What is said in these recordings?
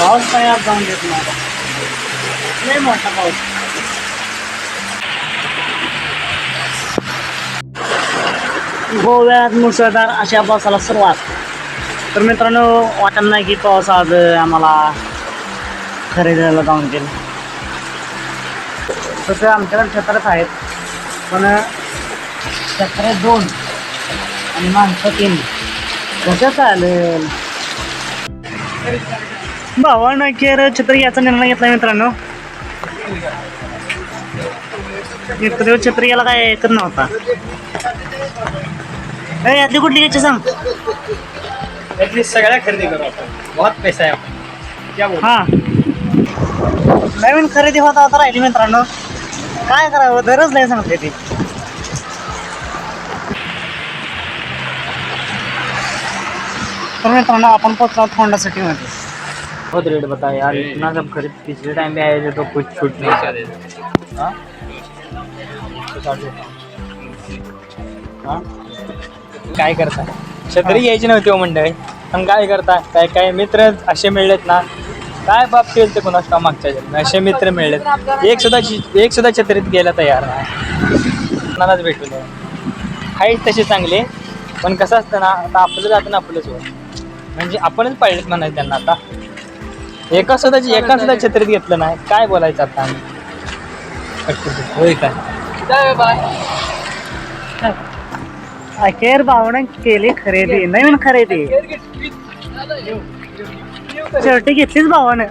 पाऊस काय आज जाऊन देत नाही. लय मोठा पाऊस. गोव्यात मुसळधार अशा पावसाला सुरुवात. तर मित्रांनो वाटत नाही की पाऊस आज आम्हाला खरेदीला जाऊन गेल. तसं आमच्याकडे छत्रच आहेत. पण छत्रे दोन आणि माणसं तीन. कसं चालेल? भावानं केर छत्री घ्यायचा निर्णय घेतला मित्रांनो. मित्र छत्री याला काय ऐकत नव्हता. ए, यातली कुठली घ्यायची सांग. यातली सगळ्या खरेदी करू आपण. बहुत पैसा आहे आपण. क्या बोल? हा. नवीन खरेदी होता होता राहिली मित्रांनो. काय करावं? दरच नाही सांगते ती. तर मित्रांनो आपण पोचलो होंडा सिटी मध्ये. बहुत रेट बता यार इतना सब खरीद पिछले टाइम पे आए थे तो कुछ छूट नहीं क्या हाँ? हाँ? काय करता छत्री घ्यायची नव्हती हो मंडळी. पण काय करता काय काय मित्र असे मिळलेत ना? काय बाप केलं ते कोणाच काम मागच्या जन्मी असे मित्र मिळलेत. एक सुद्धा ची- एक सुद्धा छत्रीत गेला तयार नाही. कोणालाच भेटू नये. हाईट तशी चांगली पण कसं असतं ना आता आपलं जातं ना आपलंच होत म्हणजे आपणच पाळलेत म्हणायचं त्यांना आता. एका सुद्धा एका सुद्धा छत्रीत घेतलं नाही. काय बोलायचं आता आम्ही? होय काय? अखेर भावना केली खरेदी? नवीन खरेदी? शेवटी घेतलीच भावानं.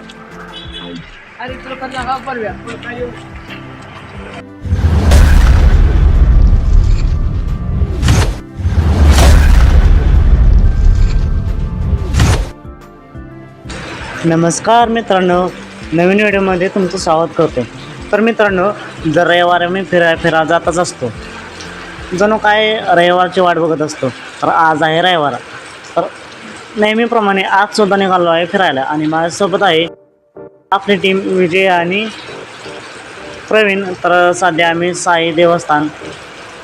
नमस्कार मित्रांनो नवीन व्हिडिओमध्ये तुमचं स्वागत करतो तर मित्रांनो जर रविवार मी फिरा फिरा जातच असतो जणू काय रविवारची वाट बघत असतो तर आज आहे रविवार. तर नेहमीप्रमाणे आज सुद्धा निघालो आहे फिरायला आणि माझ्यासोबत आहे आपली टीम विजय आणि प्रवीण. तर सध्या आम्ही साई देवस्थान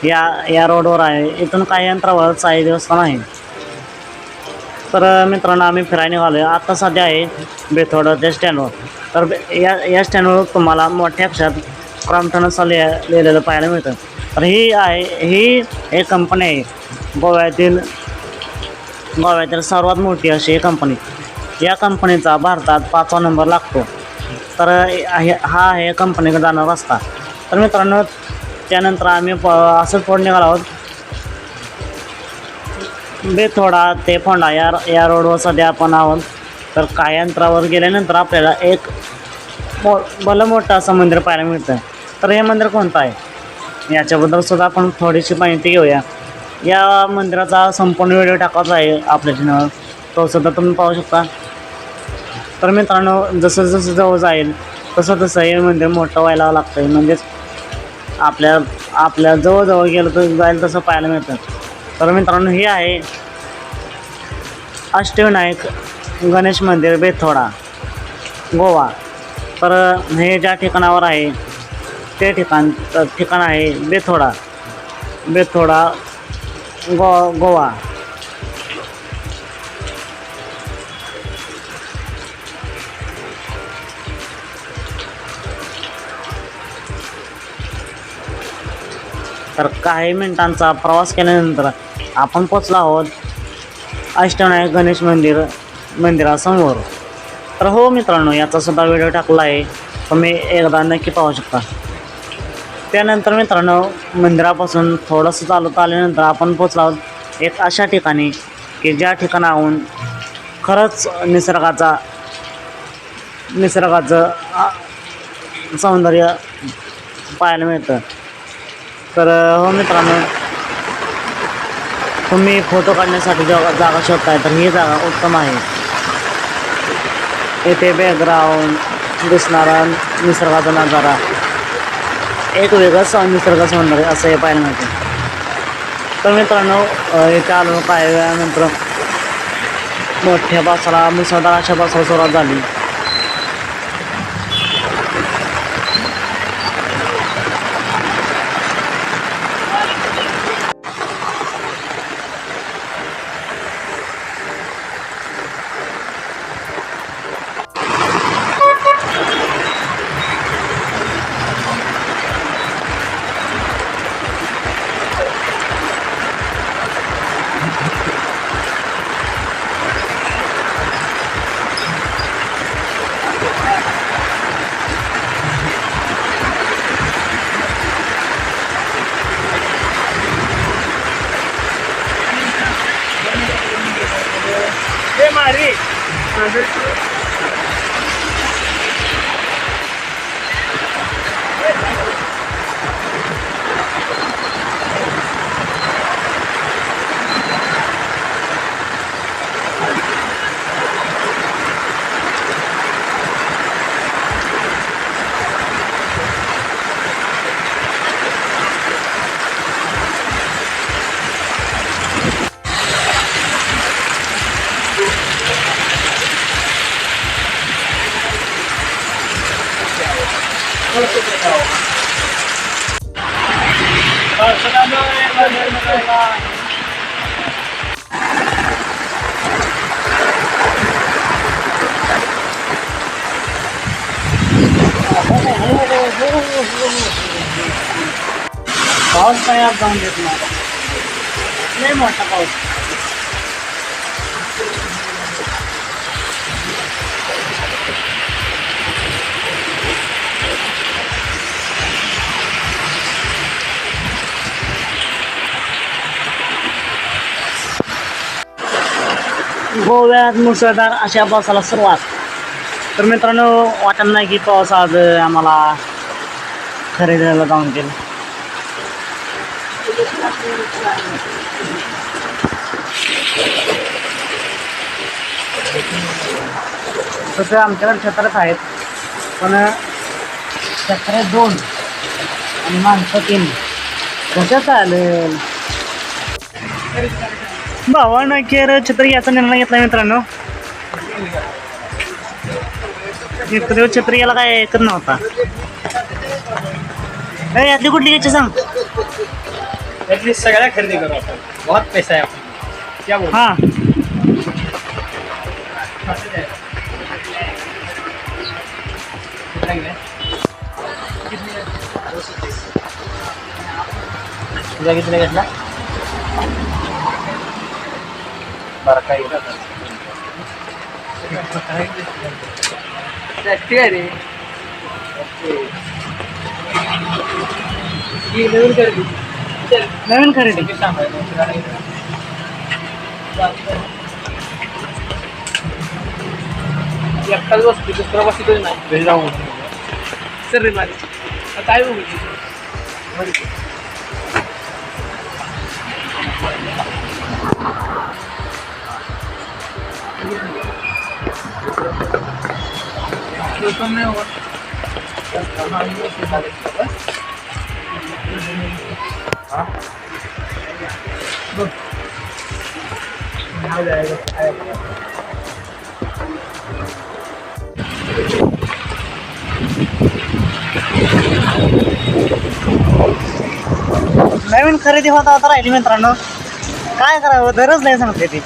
या या रोडवर आहे. इथून काही अंतरावर साई देवस्थान आहे. तर मित्रांनो आम्ही फिरायला निघालो आहे आता सध्या आहे बेथोडाच्या स्टँडवर. तर या या स्टँडवर तुम्हाला मोठ्या अक्षरात क्रॉम्प्टन असं लिह लिहिलेलं पाहायला मिळतं. तर ही आहे ही एक कंपनी आहे. गोव्यातील गोव्यातील सर्वात मोठी अशी ही कंपनी या कंपनीचा भारतात पाचवा नंबर लागतो. तर हा आहे कंपनीकडे जाणारा रस्ता. तर मित्रांनो त्यानंतर आम्ही प असंच पुढे निघालो आहोत. बेथोडा ते फोंडा या या रोडवर सध्या आपण आहोत. तर काही अंतरावर गेल्यानंतर आपल्याला एक मो भलं मोठं असं मंदिर पाहायला मिळतं तर हे मंदिर कोणतं आहे? याच्याबद्दल सुद्धा आपण थोडीशी माहिती घेऊया. या मंदिराचा संपूर्ण व्हिडिओ टाकायचा आहे आपल्या चॅनल तो सुद्धा तुम्ही पाहू शकता. तर मित्रांनो जसं जसं जवळ जाईल तसं तसं हे मंदिर मोठं व्हायला लागतं म्हणजेच आपल्या आपल्या जवळजवळ गेलं तर जाईल तसं पाहायला मिळतं. तर मित्रांनो हे आहे अष्टविनायक गणेश मंदिर बेथोडा गोवा. तर हे ज्या ठिकाणावर आहे ते ठिकाण ठिकाण आहे बेथोडा बेथोडा गो गोवा. तर काही मिनिटांचा प्रवास केल्यानंतर आपण पोचलो आहोत अष्टनायक गणेश मंदिर मंदिरासमोर. तर हो मित्रांनो याचा सुद्धा व्हिडिओ टाकला आहे. तुम्ही एकदा नक्की पाहू शकता. त्यानंतर मित्रांनो मंदिरापासून थोडंसं चालत आल्यानंतर आपण पोचलो आहोत एक अशा ठिकाणी की ज्या ठिकाणाहून खरंच निसर्गाचा निसर्गाचं सौंदर्य पाहायला मिळतं. तर हो मित्रांनो तुम्ही फोटो काढण्यासाठी जेव्हा जागा शोधताय तर ही जागा उत्तम आहे. येथे बॅकग्राऊंड दिसणारा निसर्गाचा नजारा. एक वेगळंच निसर्ग सौंदर्य असं हे पाहायला मिळते. तर मित्रांनो इथे आलो काही वेळानंतर मोठ्या पावसाला मुसळधार अशा पावसाला सुरुवात झाली. Мари! पाऊस काय आज जाऊन देत नाही लय मोठा गोव्यात मुसळधार अशा पावसाला सुरुवात. तर मित्रांनो वाटत नाही की पाऊस आज आम्हाला खरेदीला जाऊन गेलं तसं आमच्याकडे छत्रच आहेत. पण छत्रे दोन आणि माणसं तीन. कसं चालेल भावानं केर छत्री याचा निर्णय घेतला मित्रांनो. मित्र छत्री याला काय ऐकत नव्हता. यातली कुठली घ्यायची सांग. त्यातली सगळ्या खरेदी करू आपण. बहुत पैसा आहे आपण क्या बोल हा. तुझा किती घेतला? बरं काय नवीन खरेदी. एकटाच बसतो दुसरा बसतोच नाही घरी जाऊन सर रे माझी काय बघू नवीन खरेदी होता आता राहिली मित्रांनो. काय करावं? दरच नाही सांगते ती.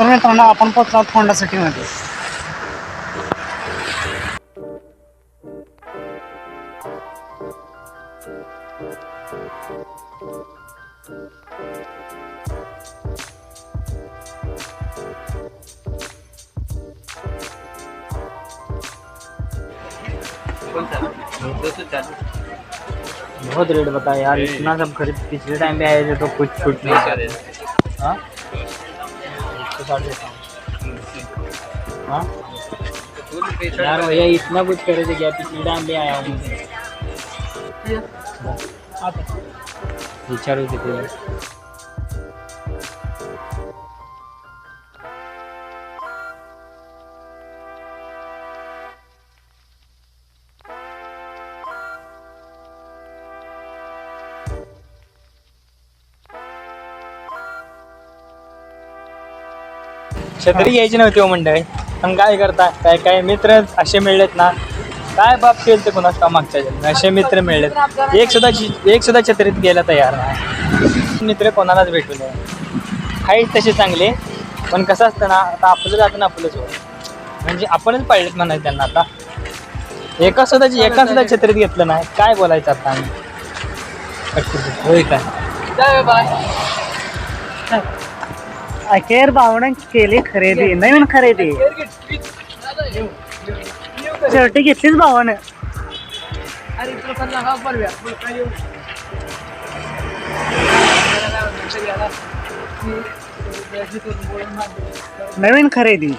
तर मित्रांनो आपण पोचलो होंडा सिटीमध्ये बहुत रेट बता यार इतना सब खरीद पिछले टाइम पे आए थे तो कुछ छूट नहीं। कर हाँ? हूँ? यार भैया इतना कुछ करे थे क्या पिछले टाइम आया हूँ विचारू किती छत्री घ्यायची नव्हती हो मंडळी. पण काय करता काय काय मित्र असे मिळलेत ना काय बाप केलं ते कुणाच का मागच्या जन्मी असे मित्र मिळलेत. एक सुद्धा एक सुद्धा छत्रीत गेला तयार नाही. मित्र कोणालाच भेटू नये. आहेत तसे चांगले पण कसं असतं ना आता आपलं जातं ना आपलंच होय म्हणजे आपणच पाळलेत म्हणायचं त्यांना आता. एका सुद्धा एका सुद्धा छत्रीत घेतलं नाही काय बोलायचं आता आम्ही? होय काय? अखेर भावना केली खरेदी. नवीन खरेदी. शेवटी घेतलीच भावानं नवीन खरेदी.